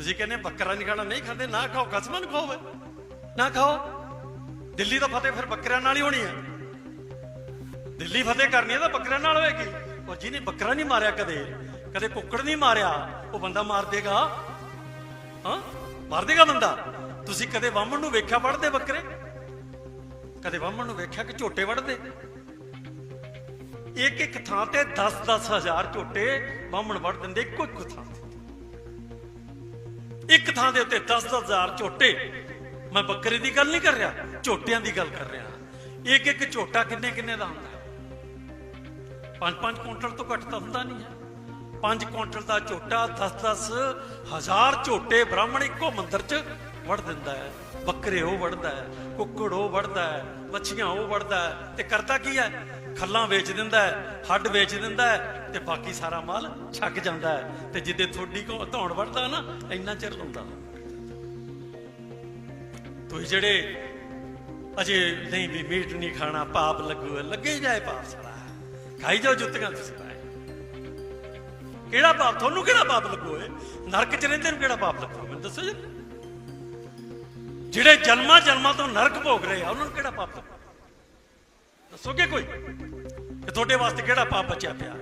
ਤੁਸੀਂ ਕਹਿੰਦੇ ਬੱਕਰਾ ਨਹੀਂ ਖਾਣਾ ਨਹੀਂ ਖਾਂਦੇ, ਨਾ ਖਾਓ, ਕਸਮਾਂ ਨੂੰ ਖਾਓ ਨਾ ਖਾਓ। ਦਿੱਲੀ ਦਾ ਫਤਿਹ ਫਿਰ ਬੱਕਰਿਆਂ ਨਾਲ ਹੀ ਹੋਣੀ ਆ। ਦਿੱਲੀ ਫਤਿਹ ਕਰਨੀ ਹੈ ਤਾਂ ਬੱਕਰਿਆਂ ਨਾਲ ਹੋਏਗੀ। ਉਹ ਜਿਹਨੇ ਬੱਕਰਾ ਨਹੀਂ ਮਾਰਿਆ ਕਦੇ ਕਦੇ ਕੁੱਕੜ ਨਹੀਂ ਮਾਰਿਆ, ਉਹ ਬੰਦਾ ਮਾਰ ਦੇਗਾ। ਹਾਂ? ਮਾਰ ਦੇਗਾ ਬੰਦਾ। ਤੁਸੀਂ ਕਦੇ ਵਾਮਣ ਨੂੰ ਵੇਖਿਆ ਵੜਦੇ ਬੱਕਰੇ? ਕਦੇ ਵਾਮਣ ਨੂੰ ਵੇਖਿਆ ਕਿ ਝੋਟੇ ਵੜਦੇ ਇੱਕ ਇੱਕ ਥਾਂ ਤੇ 10-10 ਹਜ਼ਾਰ ਝੋਟੇ ਵਾਮਣ ਵੜ ਦਿੰਦੇ ਇੱਕੋ ਇੱਕ ਥਾਂ ਤੇ। ਇੱਕ ਥਾਂ ਦੇ ਉੱਤੇ 10-10 ਹਜ਼ਾਰ ਝੋਟੇ। ਮੈਂ ਬੱਕਰੇ ਦੀ ਗੱਲ ਨਹੀਂ ਕਰ ਰਿਹਾ, ਝੋਟਿਆਂ ਦੀ ਗੱਲ ਕਰ ਰਿਹਾ। ਇੱਕ ਇੱਕ ਝੋਟਾ ਕਿੰਨੇ ਕਿੰਨੇ ਦਾ ਹੁੰਦਾ? ਹੈ 5-5 ਕੁਇੰਟਲ ਤੋਂ ਘੱਟ ਤਾਂ ਹੁੰਦਾ ਨਹੀਂ ਹੈ। 5 ਕੁਇੰਟਲ ਦਾ ਝੋਟਾ 10-10 ਹਜ਼ਾਰ ਝੋਟੇ ਬ੍ਰਾਹਮਣ ਇੱਕੋ ਮੰਦਰ 'ਚ ਵੜ ਦਿੰਦਾ ਹੈ, ਬੱਕਰੇ ਉਹ ਵੜਦਾ ਹੈ, ਕੁੱਕੜ ਉਹ ਵੜਦਾ ਹੈ, ਮੱਛੀਆਂ ਉਹ ਵੜਦਾ ਹੈ ਤੇ ਕਰਦਾ ਕੀ ਹੈ? ਖੱਲਾਂ ਵੇਚ ਦਿੰਦਾ ਹੈ, ਹੱਡ ਵੇਚ ਦਿੰਦਾ ਹੈ ਤੇ ਬਾਕੀ ਸਾਰਾ ਮਾਲ ਛੱਕ ਜਾਂਦਾ ਹੈ ਤੇ ਜਿੱਦੇ ਥੋੜੀ ਕੋ ਧੌਣ ਵੜਦਾ ਨਾ, ਇੰਨਾ ਚਿਰ ਲਾਉਂਦਾ। ਤੁਸੀਂ ਜਿਹੜੇ ਅਜੇ ਨਹੀਂ ਵੀ ਮੀਟ ਨਹੀਂ ਖਾਣਾ, ਪਾਪ ਲੱਗੂ ਲੱਗੇ ਜਾਏ ਪਾਪ ਸਾਰਾ। ਖਾਈ ਜਾਓ ਜੁੱਤੀਆਂ ਤੁਸੀਂ ਕਿਹੜਾ ਪਾਪ, ਤੁਹਾਨੂੰ ਕਿਹੜਾ ਪਾਪ ਲੱਗੂ ਏ ਨਰਕ ਚ ਰਹਿੰਦੇ ਨੂੰ ਕਿਹੜਾ ਪਾਪ ਲੱਗੂ ਮੈਨੂੰ ਦੱਸੋ ਜੀ ਜਿਹੜੇ ਜਨਮਾਂ ਜਨਮਾਂ ਤੋਂ ਨਰਕ ਭੋਗ ਰਹੇ ਆ, ਉਹਨਾਂ ਨੂੰ ਕਿਹੜਾ ਪਾਪ ਦੱਸੋਗੇ ਕੋਈ? ਕਿ ਤੁਹਾਡੇ ਵਾਸਤੇ ਕਿਹੜਾ ਪਾਪ ਬਚਿਆ ਪਿਆ?